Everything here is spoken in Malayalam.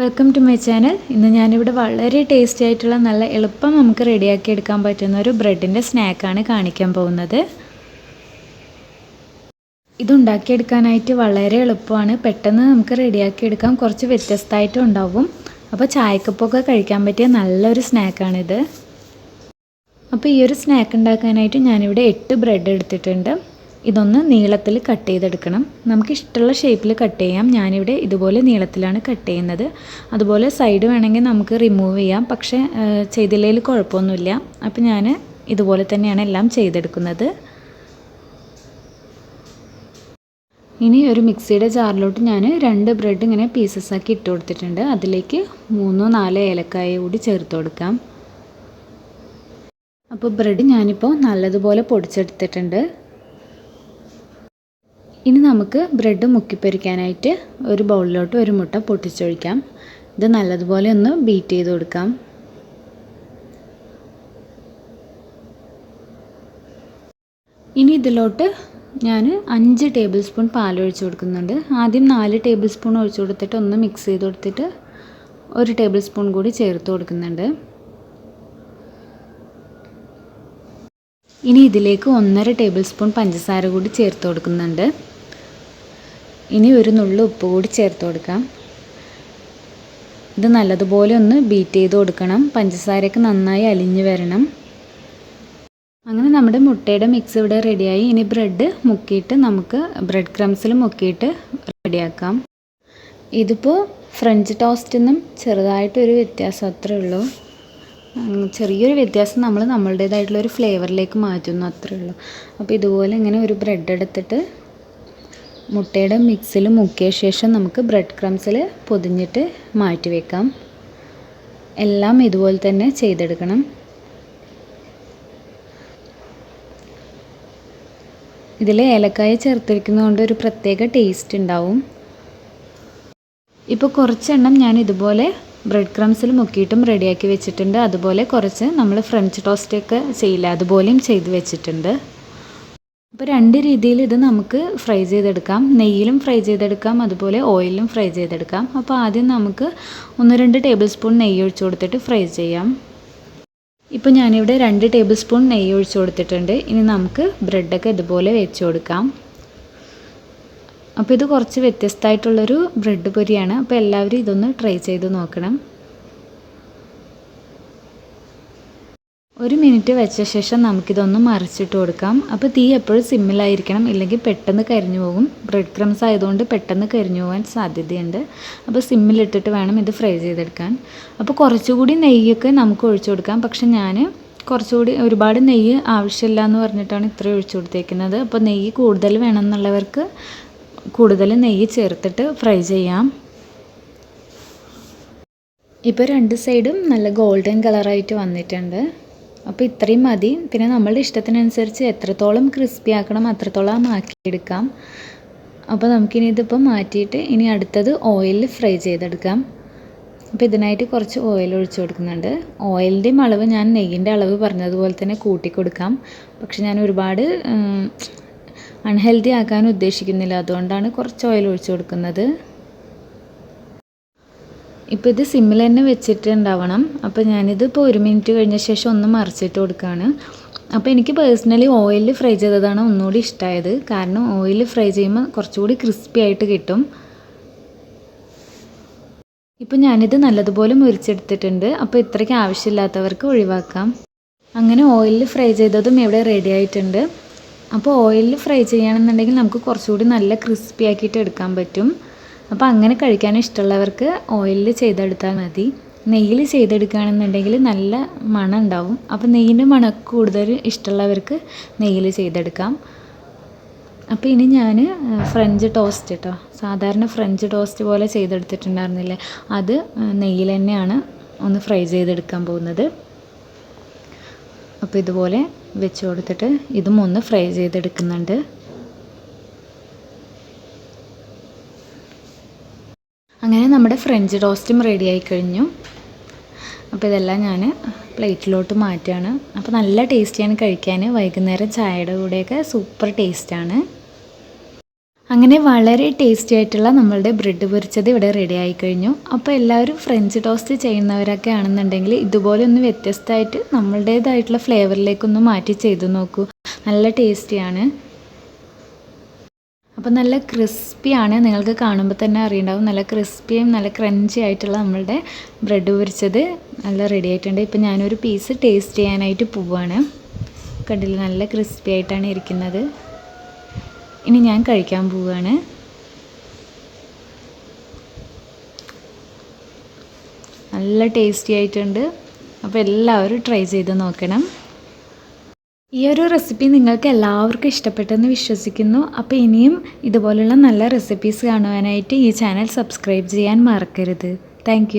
വെൽക്കം ടു മൈ ചാനൽ ഇന്ന് ഞാനിവിടെ വളരെ ടേസ്റ്റി ആയിട്ടുള്ള നല്ല എളുപ്പം നമുക്ക് റെഡിയാക്കി എടുക്കാൻ പറ്റുന്ന ഒരു ബ്രെഡിന്റെ സ്നാക്കാണ് കാണിക്കാൻ പോകുന്നത്. ഇതുണ്ടാക്കിയെടുക്കാനായിട്ട് വളരെ എളുപ്പമാണ്. പെട്ടെന്ന് നമുക്ക് റെഡിയാക്കി എടുക്കാം. കുറച്ച് വ്യത്യസ്തമായിട്ടും ഉണ്ടാവും. അപ്പോൾ ചായക്കപ്പൊക്കെ കഴിക്കാൻ പറ്റിയ നല്ലൊരു സ്നാക്കാണിത് അപ്പോൾ ഈ ഒരു സ്നാക്ക് ഉണ്ടാക്കാനായിട്ട് ഞാനിവിടെ എട്ട് ബ്രെഡ് എടുത്തിട്ടുണ്ട്. ഇതൊന്ന് നീളത്തിൽ കട്ട് ചെയ്തെടുക്കണം. നമുക്ക് ഇഷ്ടമുള്ള ഷേപ്പിൽ കട്ട് ചെയ്യാം. ഞാനിവിടെ ഇതുപോലെ നീളത്തിലാണ് കട്ട് ചെയ്യുന്നത്. അതുപോലെ സൈഡ് വേണമെങ്കിൽ നമുക്ക് റിമൂവ് ചെയ്യാം. പക്ഷേ ചെയ്തില്ലെങ്കിൽ കുഴപ്പമൊന്നുമില്ല. അപ്പോൾ ഞാൻ ഇതുപോലെ തന്നെയാണ് എല്ലാം ചെയ്തെടുക്കുന്നത്. ഇനി ഒരു മിക്സിയുടെ ജാറിലോട്ട് ഞാൻ രണ്ട് ബ്രെഡ് ഇങ്ങനെ പീസസ് ആക്കി ഇട്ട് കൊടുത്തിട്ടുണ്ട്. അതിലേക്ക് മൂന്നോ നാലോ ഏലക്കായ കൂടി ചേർത്ത് കൊടുക്കാം. അപ്പോൾ ബ്രെഡ് ഞാനിപ്പോൾ നല്ലതുപോലെ പൊടിച്ചെടുത്തിട്ടുണ്ട്. ഇനി നമുക്ക് ബ്രെഡ് മുക്കിപ്പൊരിക്കാനായിട്ട് ഒരു ബൗളിലോട്ട് ഒരു മുട്ട പൊട്ടിച്ചൊഴിക്കാം. ഇത് നല്ലതുപോലെ ഒന്ന് ബീറ്റ് ചെയ്ത് കൊടുക്കാം. ഇനി ഇതിലോട്ട് ഞാൻ അഞ്ച് ടേബിൾ സ്പൂൺ പാൽ ഒഴിച്ച് കൊടുക്കുന്നുണ്ട്. ആദ്യം നാല് ടേബിൾ സ്പൂൺ ഒഴിച്ച് കൊടുത്തിട്ട് ഒന്ന് മിക്സ് ചെയ്ത് കൊടുത്തിട്ട് ഒരു ടേബിൾ സ്പൂൺ കൂടി ചേർത്ത് കൊടുക്കുന്നുണ്ട്. ഇനി ഇതിലേക്ക് ഒന്നര ടേബിൾ സ്പൂൺ പഞ്ചസാര കൂടി ചേർത്ത് കൊടുക്കുന്നുണ്ട്. ഇനി ഒരു നുള്ളു ഉപ്പ് കൂടി ചേർത്ത് കൊടുക്കാം. ഇത് നല്ലതുപോലെ ഒന്ന് ബീറ്റ് ചെയ്ത് കൊടുക്കണം. പഞ്ചസാരയൊക്കെ നന്നായി അലിഞ്ഞു വരണം. അങ്ങനെ നമ്മുടെ മുട്ടയുടെ മിക്സ് ഇവിടെ റെഡിയായി ഇനി ബ്രെഡ് മുക്കിയിട്ട് നമുക്ക് ബ്രെഡ് ക്രംസിൽ മുക്കിയിട്ട് റെഡിയാക്കാം ഇതിപ്പോൾ ഫ്രഞ്ച് ടോസ്റ്റിൽ നിന്നും ചെറുതായിട്ടൊരു വ്യത്യാസം അത്രേ ഉള്ളൂ. ചെറിയൊരു വ്യത്യാസം നമ്മൾ നമ്മളുടേതായിട്ടുള്ള ഒരു ഫ്ലേവറിലേക്ക് മാറ്റുന്നു അത്രേ ഉള്ളൂ. അപ്പോൾ ഇതുപോലെ ഇങ്ങനെ ഒരു ബ്രെഡ് എടുത്തിട്ട് മുട്ടയുടെ മിക്സിൽ മുക്കിയ ശേഷം നമുക്ക് ബ്രെഡ് ക്രംസിൽ പൊതിഞ്ഞിട്ട് മാറ്റി വെക്കാം. എല്ലാം ഇതുപോലെ തന്നെ ചെയ്തെടുക്കണം. ഇതിൽ ഏലക്കായ ചേർത്തിരിക്കുന്നതുകൊണ്ട് ഒരു പ്രത്യേക ടേസ്റ്റ് ഉണ്ടാവും. ഇപ്പോൾ കുറച്ചെണ്ണം ഞാൻ ഇതുപോലെ ബ്രെഡ് ക്രംസിൽ മുക്കിയിട്ടും റെഡിയാക്കി വെച്ചിട്ടുണ്ട്. അതുപോലെ കുറച്ച് നമ്മൾ ഫ്രഞ്ച് ടോസ്റ്റൊക്കെ ചെയ്യില്ല. അതുപോലെയും ചെയ്ത് വെച്ചിട്ടുണ്ട്. അപ്പോൾ രണ്ട് രീതിയിൽ ഇത് നമുക്ക് ഫ്രൈ ചെയ്തെടുക്കാം. നെയ്യിലും ഫ്രൈ ചെയ്തെടുക്കാം അതുപോലെ ഓയിലും ഫ്രൈ ചെയ്തെടുക്കാം. അപ്പോൾ ആദ്യം നമുക്ക് ഒന്ന് രണ്ട് ടേബിൾ സ്പൂൺ നെയ്യ് ഒഴിച്ചു കൊടുത്തിട്ട് ഫ്രൈ ചെയ്യാം. ഇപ്പോൾ ഞാനിവിടെ രണ്ട് ടേബിൾ സ്പൂൺ നെയ്യ് ഒഴിച്ചു കൊടുത്തിട്ടുണ്ട്. ഇനി നമുക്ക് ബ്രെഡൊക്കെ ഇതുപോലെ വെച്ച് കൊടുക്കാം. അപ്പോൾ ഇത് കുറച്ച് വ്യത്യസ്തമായിട്ടുള്ളൊരു ബ്രെഡ് പൊരിയാണ്. അപ്പോൾ എല്ലാവരും ഇതൊന്ന് ട്രൈ ചെയ്ത് നോക്കണം. ഒരു മിനിറ്റ് വെച്ച ശേഷം നമുക്കിതൊന്ന് മറിച്ചിട്ട് കൊടുക്കാം. അപ്പോൾ തീ എപ്പോഴും സിമ്മിലായിരിക്കണം ഇല്ലെങ്കിൽ പെട്ടെന്ന് കരിഞ്ഞു പോകും. ബ്രെഡ് ക്രംസ് ആയതുകൊണ്ട് പെട്ടെന്ന് കരിഞ്ഞു പോകാൻ സാധ്യതയുണ്ട്. അപ്പോൾ സിമ്മിലിട്ടിട്ട് വേണം ഇത് ഫ്രൈ ചെയ്തെടുക്കാൻ. അപ്പോൾ കുറച്ചുകൂടി നെയ്യൊക്കെ നമുക്ക് ഒഴിച്ചു കൊടുക്കാം. പക്ഷെ ഞാൻ കുറച്ചുകൂടി ഒരുപാട് നെയ്യ് ആവശ്യമില്ല എന്ന് പറഞ്ഞിട്ടാണ് ഇത്ര ഒഴിച്ചു കൊടുത്തേക്കുന്നത്. അപ്പോൾ നെയ്യ് കൂടുതൽ വേണമെന്നുള്ളവർക്ക് കൂടുതൽ നെയ്യ് ചേർത്തിട്ട് ഫ്രൈ ചെയ്യാം. ഇപ്പോൾ രണ്ട് സൈഡും നല്ല ഗോൾഡൻ കളറായിട്ട് വന്നിട്ടുണ്ട്. അപ്പോൾ ഇത്രയും മതി. പിന്നെ നമ്മളുടെ ഇഷ്ടത്തിനനുസരിച്ച് എത്രത്തോളം ക്രിസ്പി ആക്കണം അത്രത്തോളം ആക്കിയെടുക്കാം. അപ്പോൾ നമുക്കിനി ഇതിപ്പോൾ മാറ്റിയിട്ട് ഇനി അടുത്തത് ഓയിലിൽ ഫ്രൈ ചെയ്തെടുക്കാം. അപ്പോൾ ഇതിനായിട്ട് കുറച്ച് ഓയിൽ ഒഴിച്ചു കൊടുക്കുന്നുണ്ട്. ഓയിലിന്റെയും അളവ് ഞാൻ നെയ്യിന്റെ അളവ് പറഞ്ഞതുപോലെ തന്നെ കൂട്ടി കൊടുക്കാം. പക്ഷെ ഞാൻ ഒരുപാട് അൺഹെൽത്തി ആക്കാൻ ഉദ്ദേശിക്കുന്നില്ല. അതുകൊണ്ടാണ് കുറച്ച് ഓയിൽ ഒഴിച്ചു കൊടുക്കുന്നത്. ഇപ്പോൾ ഇത് സിമ്മിൽ തന്നെ വെച്ചിട്ടുണ്ടാവണം. അപ്പോൾ ഞാനിത് ഇപ്പോൾ ഒരു മിനിറ്റ് കഴിഞ്ഞ ശേഷം ഒന്ന് മറിച്ചിട്ട് കൊടുക്കുകയാണ് അപ്പോൾ എനിക്ക് പേഴ്സണലി ഓയിലിൽ ഫ്രൈ ചെയ്തതാണ് ഒന്നുകൂടി ഇഷ്ടമായത് കാരണം ഓയിൽ ഫ്രൈ ചെയ്യുമ്പോൾ കുറച്ചുകൂടി ക്രിസ്പി ആയിട്ട് കിട്ടും. ഇപ്പോൾ ഞാനിത് നല്ലതുപോലെ മുരിച്ചെടുത്തിട്ടുണ്ട്. അപ്പോൾ ഇത്രയ്ക്ക് ആവശ്യമില്ലാത്തവർക്ക് ഒഴിവാക്കാം. അങ്ങനെ ഓയിലിൽ ഫ്രൈ ചെയ്തതും ഇവിടെ റെഡി ആയിട്ടുണ്ട്. അപ്പോൾ ഓയിലിൽ ഫ്രൈ ചെയ്യുകയാണെന്നുണ്ടെങ്കിൽ നമുക്ക് കുറച്ചുകൂടി നല്ല ക്രിസ്പി ആക്കിയിട്ട് എടുക്കാൻ പറ്റും. അപ്പോൾ അങ്ങനെ കഴിക്കാൻ ഇഷ്ടമുള്ളവർക്ക് ഓയിലിൽ ചെയ്തെടുത്താൽ മതി. നെയ്യിൽ ചെയ്തെടുക്കുകയാണെന്നുണ്ടെങ്കിൽ നല്ല മണം ഉണ്ടാവും. അപ്പോൾ നെയ്യിന്റെ മണം കൂടുതൽ ഇഷ്ടമുള്ളവർക്ക് നെയ്യിൽ ചെയ്തെടുക്കാം. അപ്പോൾ ഇനി ഞാൻ ഫ്രഞ്ച് ടോസ്റ്റ് കേട്ടോ സാധാരണ ഫ്രഞ്ച് ടോസ്റ്റ് പോലെ ചെയ്തെടുത്തിട്ടുണ്ടായിരുന്നില്ലേ? അത് നെയ്യിൽ തന്നെയാണ് ഒന്ന് ഫ്രൈ ചെയ്തെടുക്കാൻ പോകുന്നത്. അപ്പോൾ ഇതുപോലെ വെച്ച് കൊടുത്തിട്ട് ഇതും ഒന്ന് ഫ്രൈ ചെയ്തെടുക്കുന്നുണ്ട് അങ്ങനെ നമ്മുടെ ഫ്രഞ്ച് ടോസ്റ്റും റെഡി ആയി കഴിഞ്ഞു. അപ്പോൾ ഇതെല്ലാം ഞാൻ പ്ലേറ്റിലോട്ട് മാറ്റുകയാണ് അപ്പോൾ നല്ല ടേസ്റ്റിയാണ് കഴിക്കാൻ വൈകുന്നേരം ചായയുടെ കൂടെയൊക്കെ സൂപ്പർ ടേസ്റ്റാണ് അങ്ങനെ വളരെ ടേസ്റ്റി ആയിട്ടുള്ള നമ്മളുടെ ബ്രെഡ് പൊരിച്ചത് ഇവിടെ റെഡി ആയി കഴിഞ്ഞു. അപ്പോൾ എല്ലാവരും ഫ്രഞ്ച് ടോസ്റ്റ് ചെയ്യുന്നവരൊക്കെ ആണെന്നുണ്ടെങ്കിൽ ഇതുപോലെ ഒന്ന് വ്യത്യസ്തമായിട്ട് നമ്മളുടേതായിട്ടുള്ള ഫ്ലേവറിലേക്കൊന്ന് മാറ്റി ചെയ്തു നോക്കൂ. നല്ല ടേസ്റ്റിയാണ് അപ്പോൾ നല്ല ക്രിസ്പിയാണ് നിങ്ങൾക്ക് കാണുമ്പോൾ തന്നെ അറിയണ്ടാവും. നല്ല ക്രിസ്പിയും നല്ല ക്രഞ്ചി ആയിട്ടുള്ള നമ്മളുടെ ബ്രെഡ് പൊരിച്ചത് നല്ല റെഡി ആയിട്ടുണ്ട്. ഇപ്പോൾ ഞാനൊരു പീസ് ടേസ്റ്റ് ചെയ്യാനായിട്ട് പോവുകയാണ് കണ്ടില്ല? നല്ല ക്രിസ്പി ആയിട്ടാണ് ഇരിക്കുന്നത്. ഇനി ഞാൻ കഴിക്കാൻ പോവുകയാണ് നല്ല ടേസ്റ്റി ആയിട്ടുണ്ട്. അപ്പോൾ എല്ലാവരും ട്രൈ ചെയ്ത് നോക്കണം. ഈ ഒരു റെസിപ്പി നിങ്ങൾക്ക് എല്ലാവർക്കും ഇഷ്ടപ്പെട്ടെന്ന് വിശ്വസിക്കുന്നു. അപ്പോൾ ഇനിയും ഇതുപോലുള്ള നല്ല റെസിപ്പീസ് കാണുവാനായിട്ട് ഈ ചാനൽ സബ്സ്ക്രൈബ് ചെയ്യാൻ മറക്കരുത്. താങ്ക്